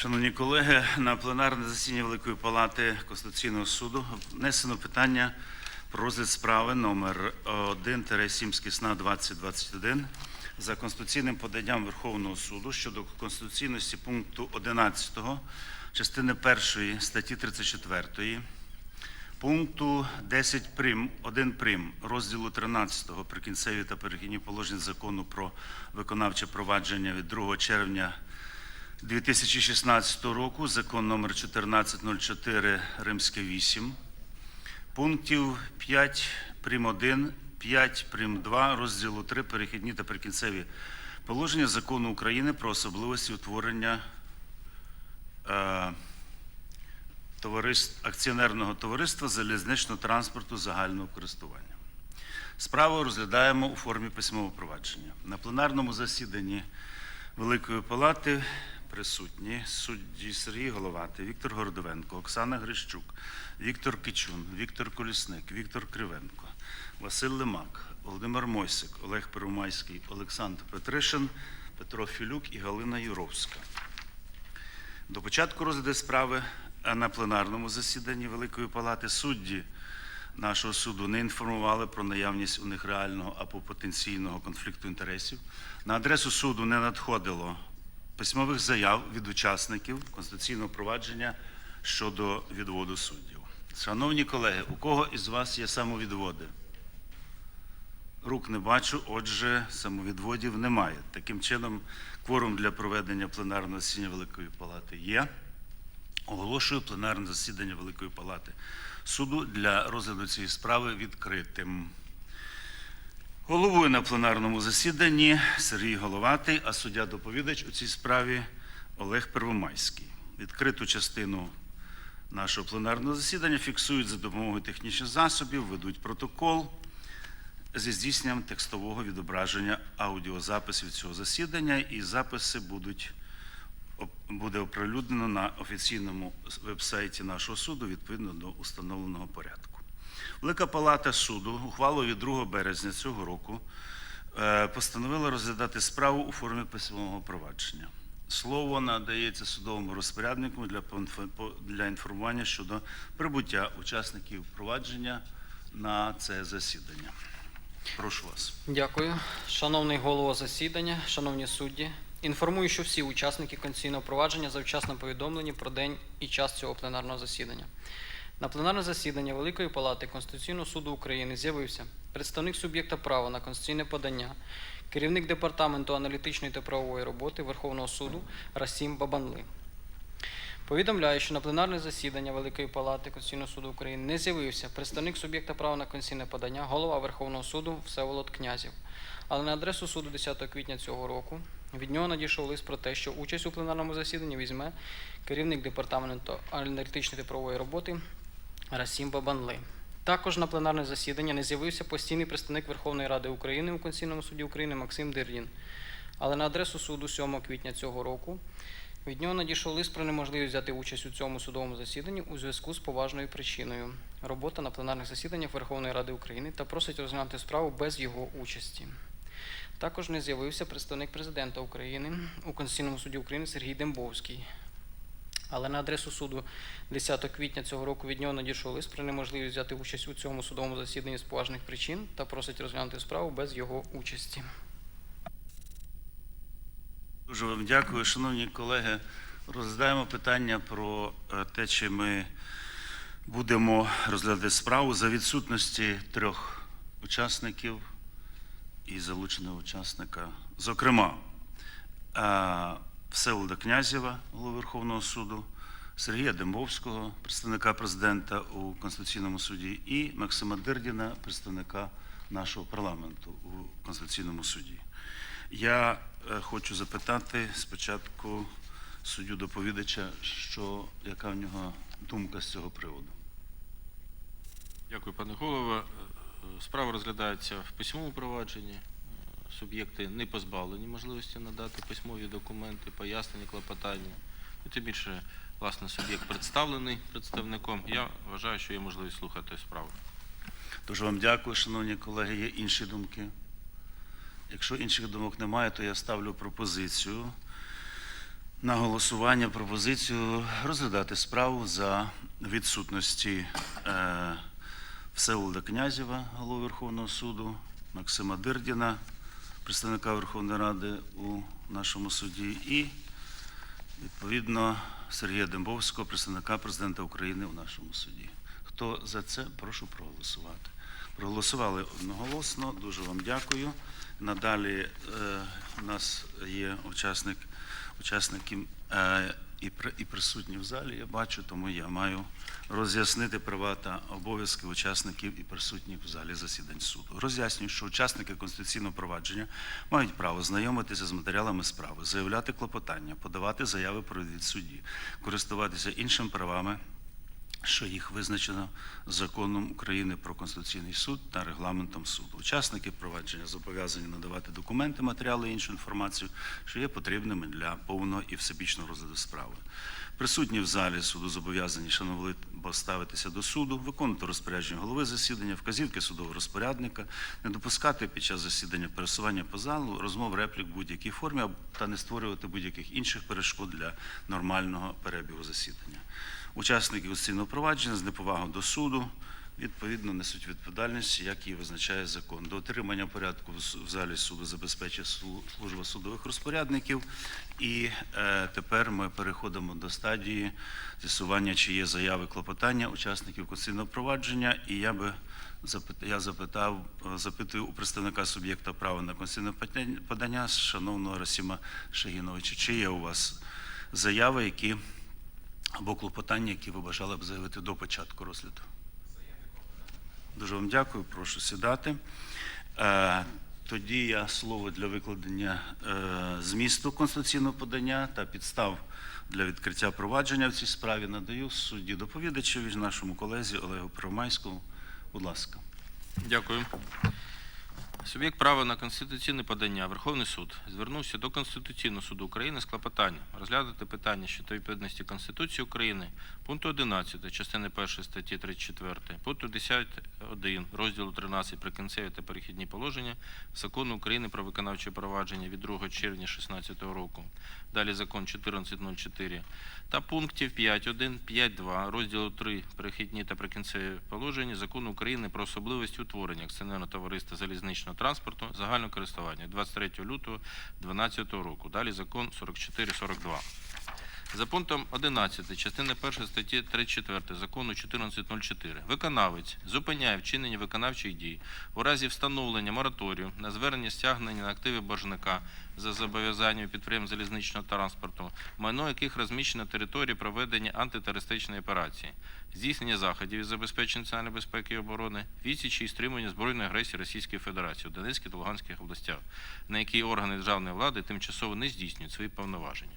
Шановні колеги, на пленарне засідання Великої Палати Конституційного суду внесено питання про розгляд справи номер 1 сна 2021 за конституційним поданням Верховного суду щодо конституційності пункту 11 частини 1 статті 34 Пункту 10 прим. 1 прим. розділу 13 прикінцеві та перехідні положення закону про виконавче провадження від 2 червня 2016 року, закон номер 1404 Римське 8, пунктів 5 прим. 1, 5 прим. 2 розділу 3 перехідні та прикінцеві положення закону України про особливості утворення е, товариств, акціонерного товариства залізничного транспорту загального користування. Справу розглядаємо у формі письмового провадження. На пленарному засіданні Великої Палати присутні судді Сергій Головатий, Віктор Гордовенко, Оксана Грищук, Віктор Кичун, Віктор Колісник, Віктор Кривенко, Василь Лимак, Володимир Мойсик, Олег Первомайський, Олександр Петришин, Петро Філюк і Галина Юровська. До початку розгляду справи на пленарному засіданні Великої Палати судді нашого суду не інформували про наявність у них реального або потенційного конфлікту інтересів. На адресу суду не надходило письмових заяв від учасників конституційного провадження щодо відводу суддів. Шановні колеги, у кого із вас є самовідводи? Рук не бачу, отже, самовідводів немає. Таким чином, кворум для проведення пленарного засідання Великої Палати є. Оголошую пленарне засідання Великої Палати суду для розгляду цієї справи відкритим. Головою на пленарному засіданні Сергій Головатий, а суддя-доповідач у цій справі Олег Первомайський. Відкриту частину нашого пленарного засідання фіксують за допомогою технічних засобів, ведуть протокол зі здійсненням текстового відображення аудіозаписів цього засідання, і записи будуть буде оприлюднено на офіційному вебсайті нашого суду відповідно до установленого порядку. Велика Палата суду ухвалою від 2 березня цього року е, постановила розглядати справу у формі письмового провадження. Слово надається судовому розпоряднику для, інформування щодо прибуття учасників провадження на це засідання. Прошу вас. Дякую. Шановний голово засідання, шановні судді, інформую, що всі учасники конституційного провадження завчасно повідомлені про день і час цього пленарного засідання. На пленарне засідання Великої Палати Конституційного суду України з'явився представник суб'єкта права на конституційне подання, керівник департаменту аналітичної та правової роботи Верховного суду Расім Бабанли. Повідомляю, що на пленарне засідання Великої Палати Конституційного суду України не з'явився представник суб'єкта права на конституційне подання, голова Верховного суду Всеволод Князів. Але на адресу суду 10 квітня цього року від нього надійшов лист про те, що участь у пленарному засіданні візьме керівник департаменту аналітичної та правової роботи Расім Бабанли. Також на пленарне засідання не з'явився постійний представник Верховної Ради України у Конституційному суді України Максим Дирдін. Але на адресу суду 7 квітня цього року від нього надійшов лист про неможливість взяти участь у цьому судовому засіданні у зв'язку з поважною причиною робота на пленарних засіданнях Верховної Ради України та просить розглянути справу без його участі. Також не з'явився представник президента України у Конституційному суді України Сергій Дембовський. Але на адресу суду 10 квітня цього року від нього надійшов лист про неможливість взяти участь у цьому судовому засіданні з поважних причин та просить розглянути справу без його участі. Дуже вам дякую, шановні колеги. Розглядаємо питання про е, те, чи ми будемо розглядати справу за відсутності трьох учасників і залученого учасника, зокрема, е, Всеволода Князєва, голови Верховного суду, Сергія Дембовського, представника президента у Конституційному суді, і Максима Дирдіна, представника нашого парламенту у Конституційному суді. Я е, хочу запитати спочатку суддю доповідача, що яка в нього думка з цього приводу. Дякую, пане голово. Е, е, Справа розглядається в письмовому провадженні. Суб'єкти не позбавлені можливості надати письмові документи, пояснення, клопотання. І тим більше, власне, суб'єкт представлений представником. Я вважаю, що є можливість слухати справу. Дуже вам дякую, шановні колеги. Є інші думки? Якщо інших думок немає, то я ставлю пропозицію на голосування пропозицію розглядати справу за відсутності е, Всеволода Князєва, голови Верховного суду, Максима Дирдіна, представника Верховної Ради у нашому суді, і відповідно Сергія Дембовського, представника президента України у нашому суді. Хто за це, прошу проголосувати. Проголосували одноголосно. Дуже вам дякую. Надалі е, у нас є учасник, учасники е, і, при- і присутні в залі. Я бачу, тому я маю роз'яснити права та обов'язки учасників і присутніх в залі засідань суду. Роз'яснюю, що учасники конституційного провадження мають право знайомитися з матеріалами справи, заявляти клопотання, подавати заяви про відвід судді, користуватися іншими правами що їх визначено законом України про Конституційний суд та регламентом суду. Учасники провадження зобов'язані надавати документи, матеріали і іншу інформацію, що є потрібними для повного і всебічного розгляду справи. Присутні в залі суду зобов'язані шановливо ставитися до суду, виконувати розпорядження голови засідання, вказівки судового розпорядника, не допускати під час засідання пересування по залу, розмов, реплік в будь-якій формі та не створювати будь-яких інших перешкод для нормального перебігу засідання. Учасники конституційного провадження з неповагою до суду відповідно несуть відповідальність, як її визначає закон. До отримання порядку в залі суду забезпечує служба судових розпорядників. І е, тепер ми переходимо до стадії з'ясування, чи є заяви клопотання учасників конституційного провадження. І я би я запитав, запитую у представника суб'єкта права на конституційне подання шановного Расіма Шагіновича, чи є у вас заяви, які або клопотання, які ви бажали б заявити до початку розгляду. Дуже вам дякую, прошу сідати. Е, Тоді я слово для викладення е, змісту конституційного подання та підстав для відкриття провадження в цій справі надаю судді доповідачеві, нашому колезі Олегу Первомайському. Будь ласка. Дякую. Суб'єкт права на конституційне подання Верховний суд звернувся до Конституційного суду України з клопотанням розглядати питання щодо відповідності Конституції України пункту 11 частини 1 статті 34, пункту 10.1 розділу 13 прикінцеві та перехідні положення Закону України про виконавче провадження від 2 червня 2016 року. Далі закон 1404 та пунктів 5.1, 5.2 розділу 3 перехідні та прикінцеві положення Закону України про особливості утворення акціонерного товариства залізничного транспорту загального користування 23 лютого 2012 року. Далі закон 4442. За пунктом 11 частини 1 статті 34 закону 1404 виконавець зупиняє вчинення виконавчих дій у разі встановлення мораторію на звернення стягнення на активи боржника за зобов'язанням підприємств залізничного транспорту, майно яких розміщено території проведення антитерористичної операції, здійснення заходів із забезпечення національної безпеки і оборони, відсічі і стримування збройної агресії Російської Федерації у Донецькій та Луганській областях, на які органи державної влади тимчасово не здійснюють свої повноваження.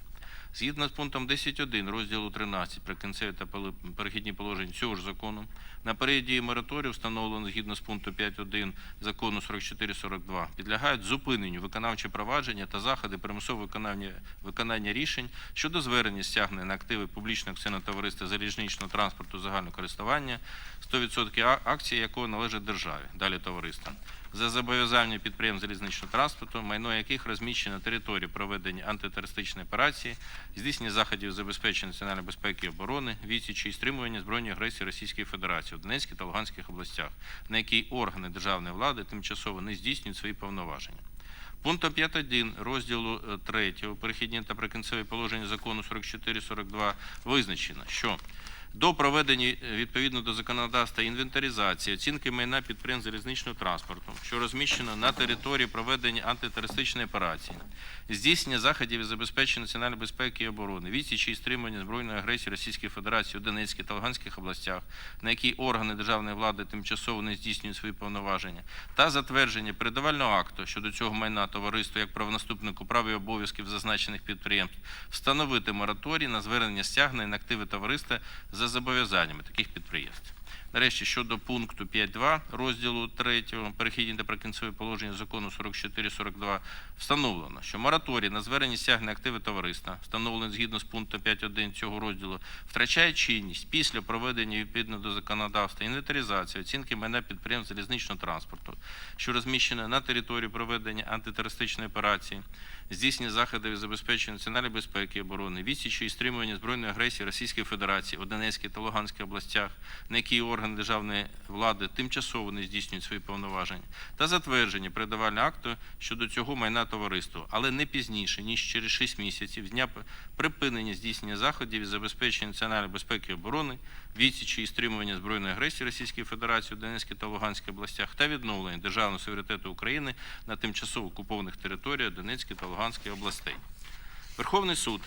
Згідно з пунктом 10.1 розділу 13 прикінцеві та пели- перехідні положень цього ж закону, на період дії мораторію, встановлено згідно з пункту 5.1 закону 4442, підлягають зупиненню виконавчі провадження та заходи примусового виконання, виконання рішень щодо звернення стягнення на активи публічного акціонерного товариства залізничного транспорту загального користування, 100% а- акцій якого належать державі, далі товариства за зобов'язання підприємств залізничного транспорту, майно яких розміщено на території проведення антитерористичної операції, здійснення заходів забезпечення національної безпеки і оборони, відсічі і стримування збройної агресії Російської Федерації в Донецькій та Луганських областях, на якій органи державної влади тимчасово не здійснюють свої повноваження. Пунктом 5.1 розділу 3 перехідні та прикінцеві положення закону 44-42 визначено, що до проведення е, відповідно до законодавства інвентаризації, оцінки майна підприємств залізничного транспорту, що розміщено на території проведення антитерористичної операції, здійснення заходів із забезпечення національної безпеки і оборони, відсічі і стримування збройної агресії Російської Федерації у Донецькій та Луганських областях, на які органи державної влади тимчасово не здійснюють свої повноваження, та затвердження передавального акту щодо цього майна товариству як правонаступнику прав і обов'язків зазначених підприємств, встановити мораторій на звернення стягнень на активи товариства за зобов'язаннями таких підприємств. Нарешті, щодо пункту 5.2 розділу 3 перехідні та прикінцеві положення закону 44-42 встановлено, що мораторій на звернення стягнення активи товариства, встановлений згідно з пунктом 5.1 цього розділу, втрачає чинність після проведення відповідно до законодавства інвентаризації, оцінки майна підприємств залізничного транспорту, що розміщено на території проведення антитерористичної операції, здійснення заходів забезпечення національної безпеки і оборони, відсічі і стримування збройної агресії Російської Федерації у Донецькій та Луганській областях, на які органи державної влади тимчасово не здійснюють свої повноваження, та затвердження передавального акту щодо цього майна товариству, але не пізніше ніж через 6 місяців з дня припинення здійснення заходів із забезпечення національної безпеки і оборони, відсічі і стримування збройної агресії Російської Федерації у Донецькій та Луганській областях та відновлення державного суверенітету України на тимчасово окупованих територіях Донецької та Луганської областей. Верховний суд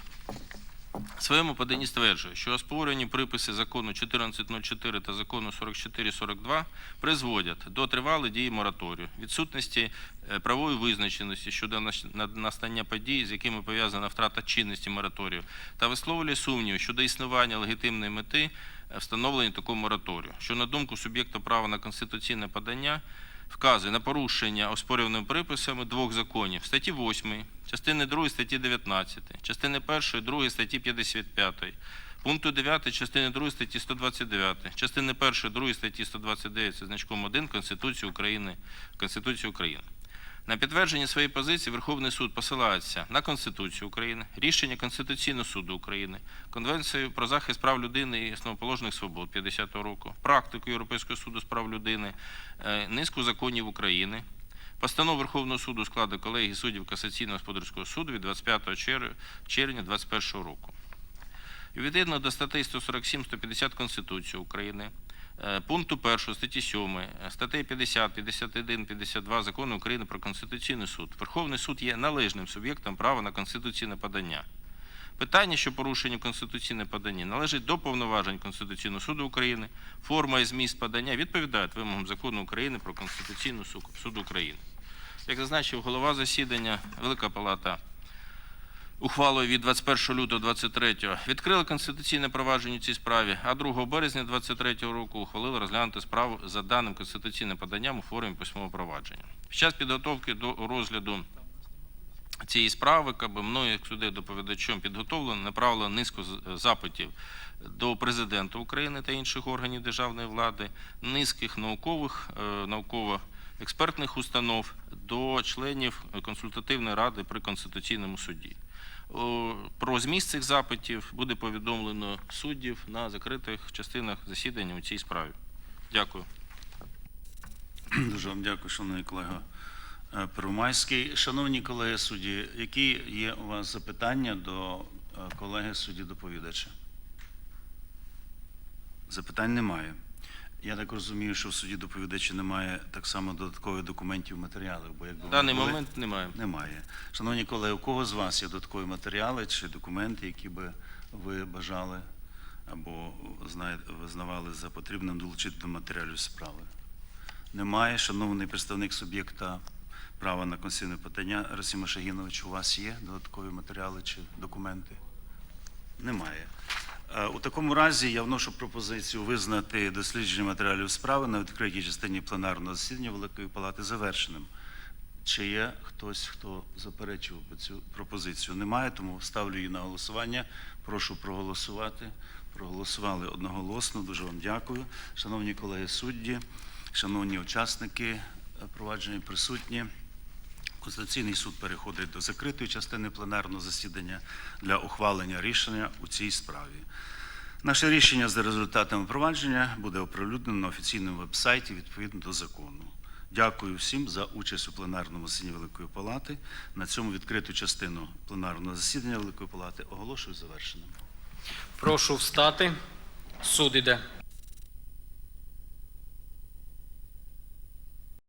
своєму поданні стверджує, що оспорені приписи закону 1404 та закону 4442 призводять до тривалої дії мораторію, відсутності е, правової визначеності щодо на- настання подій, з якими пов'язана втрата чинності мораторію, та висловлює сумніви щодо існування легітимної мети е, встановлення такого мораторію, що на думку суб'єкта права на конституційне подання вказує на порушення оспорюваними приписами двох законів статті 8, частини 2 статті 19, частини 1, 2 статті 55, пункту 9 частини 2 статті 129, частини 1, 2 статті 129 зі значком 1 Конституції України, Конституції України. На підтвердження своєї позиції Верховний суд посилається на Конституцію України, рішення Конституційного суду України, Конвенцію про захист прав людини і основоположних свобод 50-го року, практику Європейського суду з прав людини, е, низку законів України, постанову Верховного суду складу колегії суддів Касаційного господарського суду від 25 червня 2021 року. І Відповідно до статей 147-150 Конституції України, е, пункту 1 статті 7, е, статей 50, 51, 52 Закону України про Конституційний суд, Верховний суд є належним суб'єктом права на конституційне подання. Питання, що порушені конституційне подання, належить до повноважень Конституційного суду України. Форма і зміст подання відповідають вимогам закону України про Конституційний суд України. Як зазначив голова засідання, Велика Палата ухвалою від 21 лютого 23 відкрила конституційне провадження у цій справі, а 2 березня 23 року ухвалила розглянути справу за даним конституційним поданням у формі письмового провадження. Під час підготовки до розгляду цієї справи, якби мною як суддею доповідачем підготовлено, направлено низку запитів до президента України та інших органів державної влади, низьких наукових, е, науково-експертних установ до членів консультативної ради при конституційному суді. Про зміст цих запитів буде повідомлено суддів на закритих частинах засідання у цій справі. Дякую. Дуже вам дякую, шановний колега е, Первомайський. Шановні колеги судді, які є у вас запитання до е, колеги судді доповідача? Запитань немає. Я так розумію, що в суді доповідача немає так само додаткових документів матеріалів, бо якби В даний були- момент немає. Немає. Шановні колеги, у кого з вас є додаткові матеріали чи документи, які би ви бажали або визнавали за потрібним долучити до матеріалів справи? Немає. Шановний представник суб'єкта права на конституційне подання Расима Шагінович, у вас є додаткові матеріали чи документи? Немає. Е, У такому разі я вношу пропозицію визнати дослідження матеріалів справи на відкритій частині пленарного засідання Великої Палати завершеним. Чи є хтось, хто заперечував цю пропозицію? Немає, тому ставлю її на голосування. Прошу проголосувати. Проголосували одноголосно. Дуже вам дякую. Шановні колеги судді, шановні учасники е, провадження присутні. Конституційний суд переходить до закритої частини пленарного засідання для ухвалення рішення у цій справі. Наше рішення за результатами провадження буде оприлюднено на офіційному вебсайті відповідно до закону. Дякую всім за участь у пленарному засіданні Великої Палати. На цьому відкриту частину пленарного засідання Великої Палати оголошую завершеним. Прошу встати. Суд іде.